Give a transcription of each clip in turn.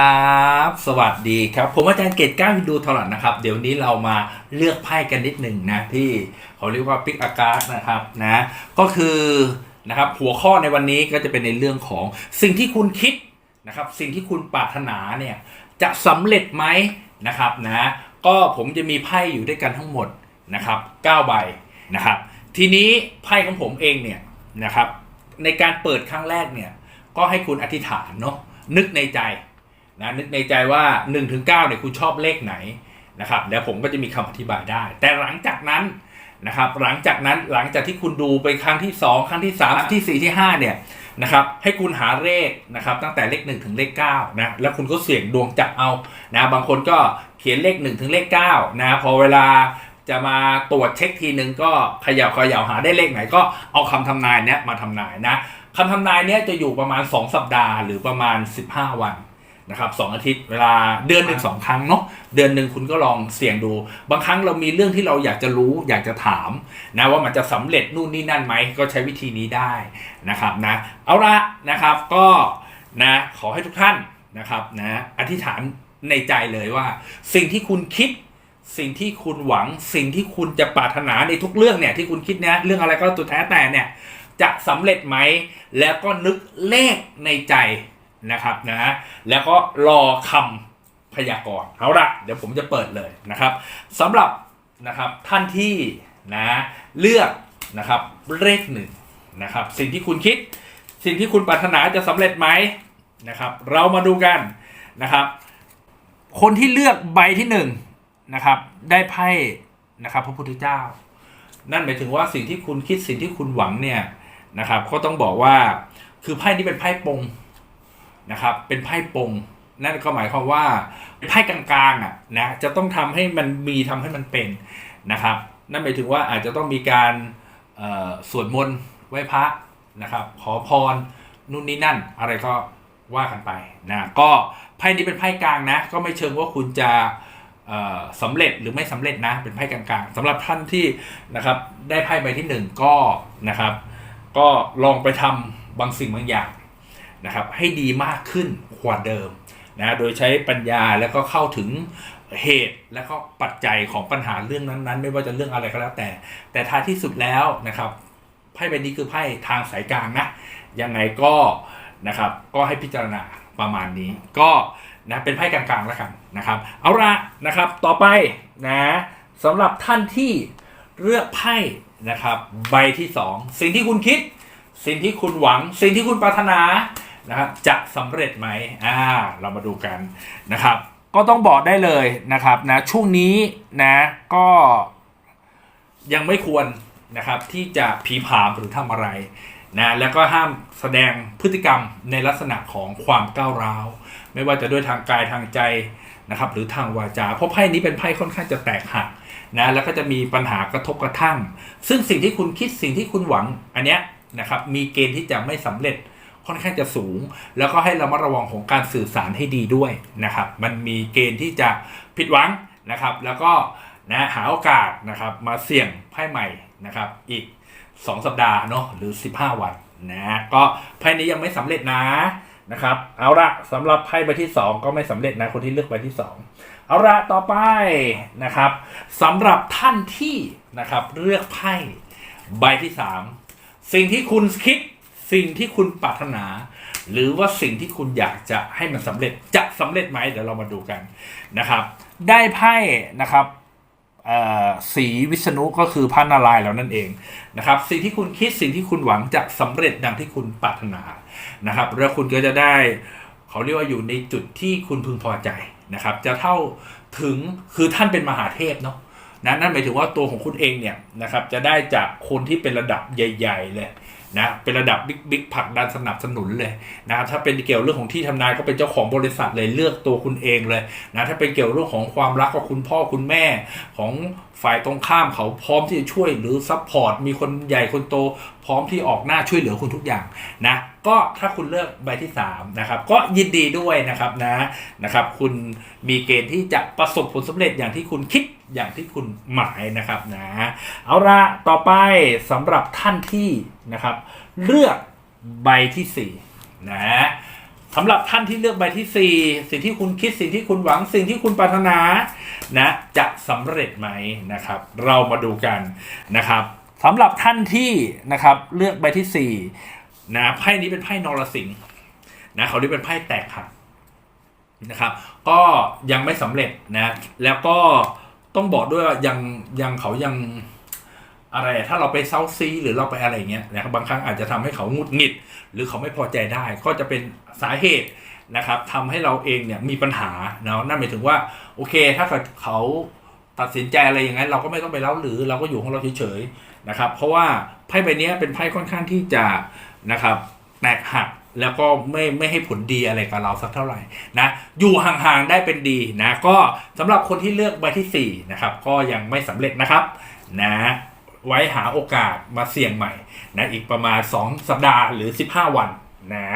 ครับ สวัสดีครับ ผมอาจารย์เกตก้าวฮินดูทอรันนะครับ เดี๋ยวนี้เรามาเลือกไพ่กันนิดหนึ่งนะที่เขาเรียกว่าปิกอากาศนะครับนะก็คือนะครับหัวข้อในวันนี้ก็จะเป็นในเรื่องของสิ่งที่คุณคิดนะครับ สิ่งที่คุณปรารถนาเนี่ยจะสำเร็จไหมนะครับนะก็ผมจะมีไพ่อยู่ด้วยกันทั้งหมดนะครับ9ใบนะครับ ทีนี้ไพ่ของผมเองเนี่ยนะครับในการเปิดครั้งแรกเนี่ยก็ให้คุณอธิษฐานเนาะนึกในใจ นะนึกในใจว่า1นถึงเเนี่ยคุณชอบเลขไหนนะครับเดี๋ยวผมก็จะมีคำอธิบายได้ แต่หลังจากนั้นนะครับหลังจากนั้นหลังจากที่คุณดูไปครั้งที่ 2 ครั้งที่3ที่ 4 ที่5เนี่ยนะครับให้คุณหาเลขนะครับตั้งแต่เลข 1 ถึงเลข9นะแล้วคุณก็เสี่ยงดวงจับเอานะบางคนก็เขียนเลข 1 ถึงเลข9นะพอเวลาจะมาตรวจเช็คทีนึงก็เขย่าเขย่าหาได้เลขไหนก็เอาคำทำนายเนี้ยมาทำนายนะคำทำนายเนี้ยจะอยู่ประมาณ 2 สัปดาห์หรือประมาณ 15 วัน นะครับสองอาทิตย์เวลาเดือนหนึ่งสองครั้งเนาะเดือนหนึ่งคุณก็ลองเสี่ยงดู บางครั้งเรามีเรื่องที่เราอยากจะรู้อยากจะถามนะว่ามันจะสำเร็จนู่นนี่นั่นไหมก็ใช้วิธีนี้ได้นะครับนะเอาละนะครับก็นะขอให้ทุกท่านนะครับนะอธิษฐานในใจเลยว่า สิ่งที่คุณคิด สิ่งที่คุณหวัง สิ่งที่คุณจะปรารถนาในทุกเรื่องเนี่ยที่คุณคิดเนี่ยเรื่องอะไรก็ตัวแท้แต่เนี่ยจะสำเร็จไหมแล้วก็นึกเลขในใจ นะครับนะแล้วก็รอคำพยากรณ์เอาละเดี๋ยวผมจะเปิดเลยนะครับสำหรับนะครับท่านที่นะเลือกนะครับเลขหนึ่งนะครับสิ่งที่คุณคิด สิ่งที่คุณปรารถนาจะสำเร็จไหมนะครับเรามาดูกันนะครับ คนที่เลือกใบที่หนึ่งนะครับได้ไพ่นะครับพระพุทธเจ้า นั่นหมายถึงว่าสิ่งที่คุณคิดสิ่งที่คุณหวังเนี่ยนะครับก็ต้องบอกว่าคือไพ่นี้เป็นไพ่ปง นะครับเป็นไพ่ปงนั่นก็หมายความว่าไพ่กลางๆอะนะจะต้องทำให้มันมีทำให้มันเป็นนะครับ นั่นหมายถึงว่าอาจจะต้องมีการสวดมนต์ไหว้พระนะครับ ขอพรนู่นนี่นั่น อะไรก็ว่ากันไปนะก็ไพ่นี้เป็นไพ่กลางนะ ก็ไม่เชิงว่าคุณจะเอ่อสำเร็จหรือไม่สำเร็จนะเป็นไพ่กลางๆสำหรับท่านที่นะครับได้ไพ่ใบที่หนึ่งก็นะครับ ก็ลองไปทำบางสิ่งบางอย่าง นะครับให้ดีมากขึ้นกว่าเดิมนะโดยใช้ปัญญาแล้วก็เข้าถึงเหตุและก็ปัจจัยของปัญหาเรื่องนั้นๆ ไม่ว่าจะเรื่องอะไรก็แล้วแต่ แต่ท้ายที่สุดแล้วนะครับไพ่ใบนี้คือไพ่ทางสายกลางนะยังไงก็นะครับก็ให้พิจารณาประมาณนี้ ก็นะเป็นไพ่กลางๆแล้วกันนะครับ เอาละนะครับต่อไปนะสำหรับท่านที่เลือกไพ่นะครับใบที่สองสิ่งที่คุณคิด สิ่งที่คุณหวัง สิ่งที่คุณปรารถนา นะครับจะสำเร็จไหมอ่าเรามาดูกันนะครับ ก็ต้องบอกได้เลยนะครับนะช่วงนี้นะก็ยังไม่ควรนะครับที่จะผีผามหรือทำอะไรนะแล้วก็ห้ามแสดงพฤติกรรมในลักษณะของความก้าวร้าว ไม่ว่าจะด้วยทางกายทางใจนะครับหรือทางวาจา เพราะไพ่นี้เป็นไพ่ค่อนข้างจะแตกหักนะแล้วก็จะมีปัญหากระทบกระทั่ง ซึ่งสิ่งที่คุณคิดสิ่งที่คุณหวังอันเนี้ยนะครับมีเกณฑ์ที่จะไม่สำเร็จ ค่อนข้างจะสูง แล้วก็ให้เรามาระวังของการสื่อสารให้ดีด้วยนะครับ มันมีเกณฑ์ที่จะผิดหวังนะครับ แล้วก็นะหาโอกาสนะครับมาเสี่ยงไพ่ใหม่นะครับ อีก 2 สัปดาห์เนาะหรือ 15 วันนะก็ไพ่นี้ยังไม่สำเร็จนะนะครับ เอาละสำหรับไพ่ใบที่ 2 ก็ไม่สำเร็จนะคนที่เลือกใบที่ 2 เอาละต่อไปนะครับสำหรับท่านที่นะครับเลือกไพ่ใบที่ 3 สิ่งที่คุณคิด สิ่งที่คุณปรารถนา หรือว่าสิ่งที่คุณอยากจะให้มันสำเร็จจะสำเร็จไหมเดี๋ยวเรามาดูกันนะครับ ได้ไพ่นะครับสีวิษณุก็คือพระนารายณ์แล้วนั่นเองนะครับ สิ่งที่คุณคิดสิ่งที่คุณหวังจะสำเร็จดังที่คุณปรารถนานะครับ แล้วคุณก็จะได้เขาเรียกว่าอยู่ในจุดที่คุณพึงพอใจนะครับ จะเท่าถึงคือท่านเป็นมหาเทพเนาะนะนั่นหมายถึงว่าตัวของคุณเองเนี่ยนะครับจะได้จากคนที่เป็นระดับใหญ่ ๆ เลย นะเป็นระดับบิ๊กบิ๊กผักดันสนับสนุนเลยนะครับถ้าเป็นเกี่ยวเรื่องของที่ทำนายก็เป็นเจ้าของบริษัทเลยเลือกตัวคุณเองเลยนะถ้าเป็นเกี่ยวเรื่องของความรักก็คุณพ่อคุณแม่ของฝ่ายตรงข้ามเขาพร้อมที่จะช่วยหรือซัพพอร์ตมีคนใหญ่คนโต พร้อมที่ออกหน้าช่วยเหลือคุณทุกอย่างนะก็ถ้าคุณเลือกใบที่3นะครับก็ยินดีด้วยนะครับนะนะครับคุณมีเกณฑ์ที่จะประสบผลสำเร็จอย่างที่คุณคิด อย่างที่คุณหมายนะครับนะเอาละต่อไปสำหรับท่านที่นะครับ เลือกใบที่4นะสำหรับท่านที่เลือกใบที่สี่สิ่งที่คุณคิดสิ่งที่คุณหวังสิ่งที่คุณปรารถนานะจะสำเร็จไหมนะครับ เรามาดูกันนะครับสำหรับท่านที่นะครับเลือกใบที่สี่นะไพ่นี้เป็นไพ่นรสิงห์นะเขาเรียกเป็นไพ่แตกหักนะครับ ก็ยังไม่สำเร็จนะแล้วก็ ต้องบอกด้วยว่ายังยังเขายังอะไร ถ้าเราไปเซาซีหรือเราไปอะไรเงี้ยนะครับบางครั้งอาจจะทำให้เขางุดหงิด หรือเขาไม่พอใจได้ ก็จะเป็นสาเหตุนะครับทำให้เราเองเนี่ยมีปัญหาเนาะนั่นหมายถึงว่าโอเค ถ้าเกิดเขาตัดสินใจอะไรอย่างนั้นเราก็ไม่ต้องไปเล่าหรือเราก็อยู่ของเราเฉยๆนะครับ เพราะว่าไพ่ใบนี้เป็นไพ่ค่อนข้างที่จะนะครับแตกหัก แล้วก็ไม่ไม่ให้ผลดีอะไรกับเราสักเท่าไหร่นะอยู่ห่างๆได้เป็นดีนะก็สำหรับคนที่เลือกใบที่สี่นะครับก็ยังไม่สำเร็จนะครับนะไว้หาโอกาสมาเสี่ยงใหม่นะอีกประมาณ 2 สัปดาห์หรือ 15 วันนะ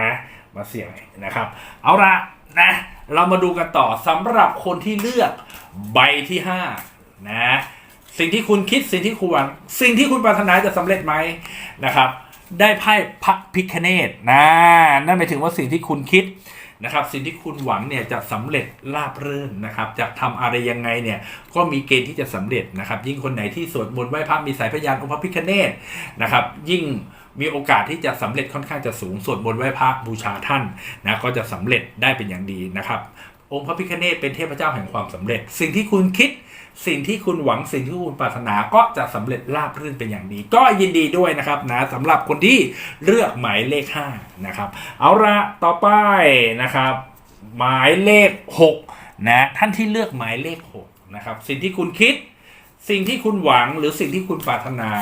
มาเสี่ยงนะครับ เอาละนะเรามาดูกันต่อสำหรับคนที่เลือกใบที่5นะสิ่งที่คุณคิดสิ่งที่คุณหวังสิ่งที่คุณปรารถนาจะสำเร็จไหมนะครับ ได้ไพ่พระพิคเนตนะนั่นหมายถึงว่าสิ่งที่คุณคิดนะครับสิ่งที่คุณหวังเนี่ยจะสำเร็จราบรื่นนะครับจะทำอะไรยังไงเนี่ยก็มีเกณฑ์ที่จะสำเร็จนะครับ ยิ่งคนไหนที่สวดมนต์ไหว้พระมีสายพยานองค์พระพิคเนตนะครับยิ่งมีโอกาสที่จะสำเร็จค่อนข้างจะสูงสวดมนต์ไหว้พระบูชาท่านนะก็จะสำเร็จได้เป็นอย่างดีนะครับ องค์พระพิคเนตเป็นเทพเจ้าแห่งความสำเร็จ สิ่งที่คุณคิด สิ่งที่คุณหวังสิ่งที่คุณปรารถนาก็จะสำเร็จราบรื่นเป็นอย่างดีก็ยินดีด้วยนะครับนะสำหรับคนที่เลือกหมายเลข5นะครับเอาละต่อไปนะครับ หมายเลข6นะท่านที่เลือกหมายเลข6นะครับสิ่งที่คุณคิดสิ่งที่คุณหวังหรือสิ่งที่คุณปรารถนา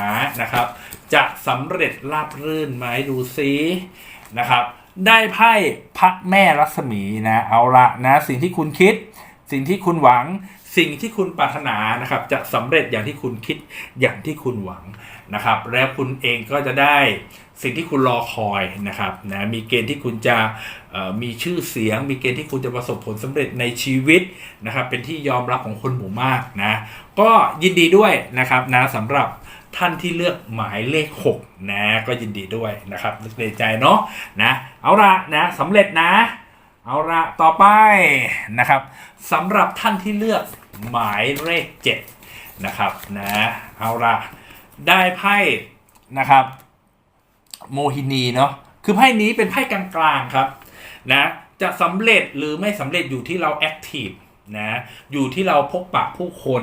นะครับ จะสำเร็จราบรื่นไหมดูซินะครับ ได้ไพ่พระแม่รัศมีนะเอาละนะสิ่งที่คุณคิด สิ่งที่คุณหวัง สิ่งที่คุณปรารถนานะครับ จะสำเร็จอย่างที่คุณคิดอย่างที่คุณหวังนะครับ แล้วคุณเองก็จะได้สิ่งที่คุณรอคอยนะครับนะมีเกณฑ์ที่คุณจะมีชื่อเสียง มีเกณฑ์ที่คุณจะประสบผลสำเร็จในชีวิตนะครับ เป็นที่ยอมรับของคนหมู่มากนะก็ยินดีด้วยนะครับนะสำหรับท่านที่เลือกหมายเลข 6 นะ ก็ยินดีด้วยนะครับในใจเนาะนะเอาละนะสำเร็จนะ เอาละต่อไปนะครับสำหรับท่านที่เลือกหมายเลข7นะครับนะเอาละได้ไพ่นะครับโมฮินีเนาะคือไพ่นี้เป็นไพ่กลางๆครับนะจะสำเร็จหรือไม่สำเร็จอยู่ที่เราแอคทีฟนะอยู่ที่เราพบปะผู้คน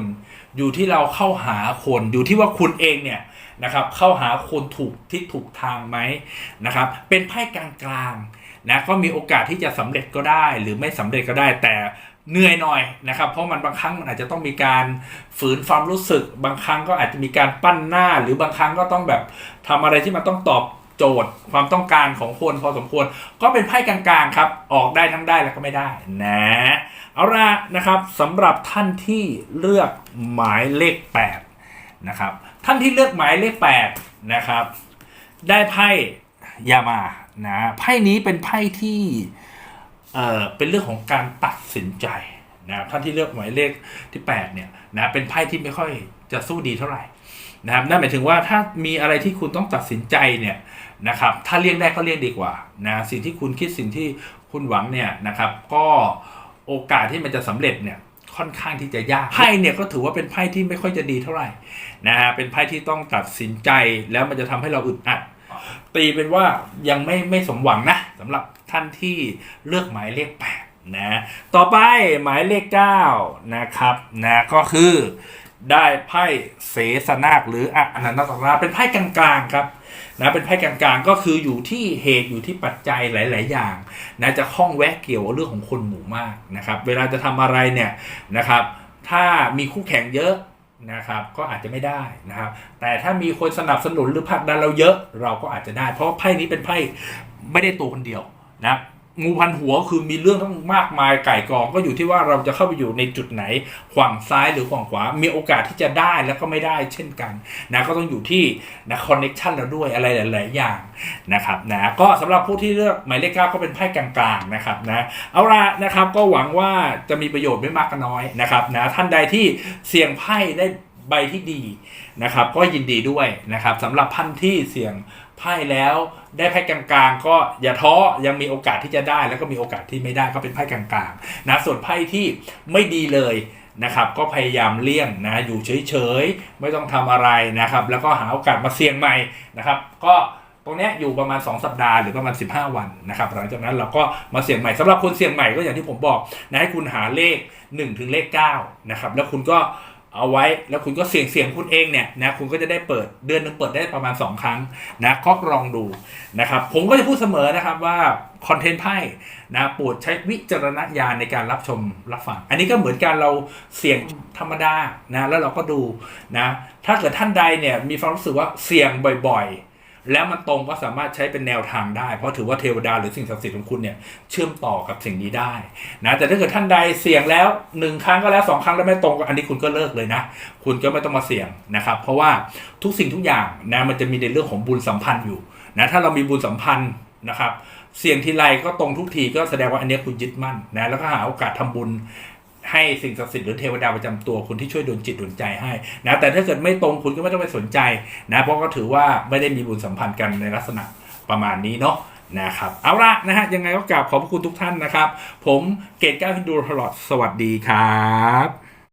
อยู่ที่เราเข้าหาคนอยู่ที่ว่าคุณเองเนี่ยนะครับเข้าหาคนถูกที่ถูกทางไหมนะครับเป็นไพ่กลางๆ นะก็มีโอกาสที่จะสำเร็จก็ได้ หรือไม่สำเร็จก็ได้แต่เหนื่อยหน่อยนะครับเพราะมันบางครั้งมันอาจจะต้องมีการฝืนความรู้สึก บางครั้งก็อาจจะมีการปั้นหน้า หรือบางครั้งก็ต้องแบบทำอะไรที่มันต้องตอบโจทย์ความต้องการของคนพอสมควร ก็เป็นไพ่กลางๆครับออกได้ทั้งได้แล้วก็ไม่ได้นะเอาละนะครับสำหรับท่านที่เลือกหมายเลข8นะครับท่านที่เลือกหมายเลข8นะครับได้ไพ่ยามา นะไพ่นี้เป็นไพ่ที่เอ่อเป็นเรื่องของการตัดสินใจนะครับท่านที่เลือกหมายเลขที่8เนี่ยนะเป็นไพ่ที่ไม่ค่อยจะสู้ดีเท่าไหร่นะครับนั่นหมายถึงว่าถ้ามีอะไรที่คุณต้องตัดสินใจเนี่ยนะครับถ้าเลี่ยงได้ก็เลี่ยงดีกว่านะสิ่งที่คุณคิดสิ่งที่คุณหวังเนี่ยนะครับก็โอกาสที่มันจะสำเร็จเนี่ยค่อนข้างที่จะยากไพ่เนี่ยก็ถือว่าเป็นไพ่ที่ไม่ค่อยจะดีเท่าไหร่นะฮะเป็นไพ่ที่ต้องตัดสินใจแล้วมันจะทำให้เราอึดอัด ตีเป็นว่ายังไม่ไม่สมหวังนะสำหรับท่านที่เลือกหมายเลข8นะต่อไปหมายเลข9นะครับนะก็คือได้ไพ่เสสนาคหรืออนันตตราเป็นไพ่กลางๆครับนะเป็นไพ่กลางๆก็คืออยู่ที่เหตุอยู่ที่ปัจจัยหลาย ๆ อย่างนะจะข้องแวะเกี่ยวเรื่องของคนหมู่มากนะครับ เวลาจะทำอะไรเนี่ยนะครับ ถ้ามีคู่แข่งเยอะ นะครับก็อาจจะไม่ได้นะครับ แต่ถ้ามีคนสนับสนุนหรือผลักดันเราเยอะ เราก็อาจจะได้ เพราะไพ่นี้เป็นไพ่ไม่ได้ตัวคนเดียวนะ งูพันหัวคือมีเรื่องทั้งมากมายไก่กอง ก็อยู่ที่ว่าเราจะเข้าไปอยู่ในจุดไหนขวางซ้ายหรือขวางขวา มีโอกาสที่จะได้แล้วก็ไม่ได้เช่นกันนะก็ต้องอยู่ที่นะคอนเน็ชันเราด้วยอะไรหลาย ๆ อย่างนะครับนะก็สำหรับผู้ที่เลือกหมายเลขเก้าก็เป็นไพ่กลางๆนะครับนะเอาละนะครับก็หวังว่าจะมีประโยชน์ไม่มากก็น้อยนะครับนะท่านใดที่เสี่ยงไพ่ได้ ใบที่ดีนะครับ ก็ยินดีด้วยนะครับสำหรับท่านที่เสี่ยงไพ่แล้วได้ไพ่กลางๆ ก็อย่าท้อยังมีโอกาสที่จะได้ แล้วก็มีโอกาสที่ไม่ได้ก็เป็นไพ่กลางๆนะส่วนไพ่ที่ไม่ดีเลยนะครับก็พยายามเลี่ยงนะอยู่เฉยๆ ไม่ต้องทำอะไรนะครับ แล้วก็หาโอกาสมาเสี่ยงใหม่นะครับ ก็ตรงนี้อยู่ประมาณ 2 สัปดาห์หรือประมาณ 15 วันนะครับหลังจากนั้นเราก็มาเสี่ยงใหม่สำหรับคนเสี่ยงใหม่ก็อย่างที่ผมบอกนะให้คุณหาเลข 1 ถึงเลข9นะครับแล้วคุณก็ เอาไว้แล้วคุณก็เสี่ยงเสี่ยงคุณเองเนี่ยนะคุณก็จะได้เปิดเดือนหนึงเปิดได้ประมาณ 2 ครั้งนะก็ลองดูนะครับผมก็จะพูดเสมอนะครับว่าคอนเทนต์ไพ่นะโปรดใช้วิจารณญาณในการรับชมรับฟัง อันนี้ก็เหมือนการเราเสี่ยงธรรมดานะแล้วเราก็ดูนะถ้าเกิดท่านใดเนี่ยมีความรู้สึกว่าเสี่ยงบ่อยๆ แล้วมันตรงก็สามารถใช้เป็นแนวทางได้ เพราะถือว่าเทวดาหรือสิ่งศักดิ์สิทธิ์ของคุณเนี่ยเชื่อมต่อกับสิ่งนี้ได้นะแต่ถ้าเกิดท่านใดเสี่ยงแล้วหนึ่งครั้งก็แล้วสองครั้งแล้วไม่ตรงอันนี้คุณก็เลิกเลยนะ คุณก็ไม่ต้องมาเสี่ยงนะครับ เพราะว่าทุกสิ่งทุกอย่างนะมันจะมีในเรื่องของบุญสัมพันธ์อยู่นะถ้าเรามีบุญสัมพันธ์นะครับเสี่ยงทีไรก็ตรงทุกทีก็แสดงว่าอันนี้คุณยึดมั่นนะแล้วก็หาโอกาสทำบุญ ให้สิ่งศักดิ์สิทธิ์หรือเทวดาประจำตัวคุณที่ช่วยดลจิตดลใจให้นะแต่ถ้าเกิดไม่ตรงคุณก็ไม่ต้องไปสนใจนะเพราะก็ถือว่าไม่ได้มีบุญสัมพันธ์กันในลักษณะประมาณนี้เนาะนะครับเอาละนะฮะยังไงก็กราบขอบพระคุณทุกท่านนะครับ ผมเกตก้าวฮินดูตลอดสวัสดีครับ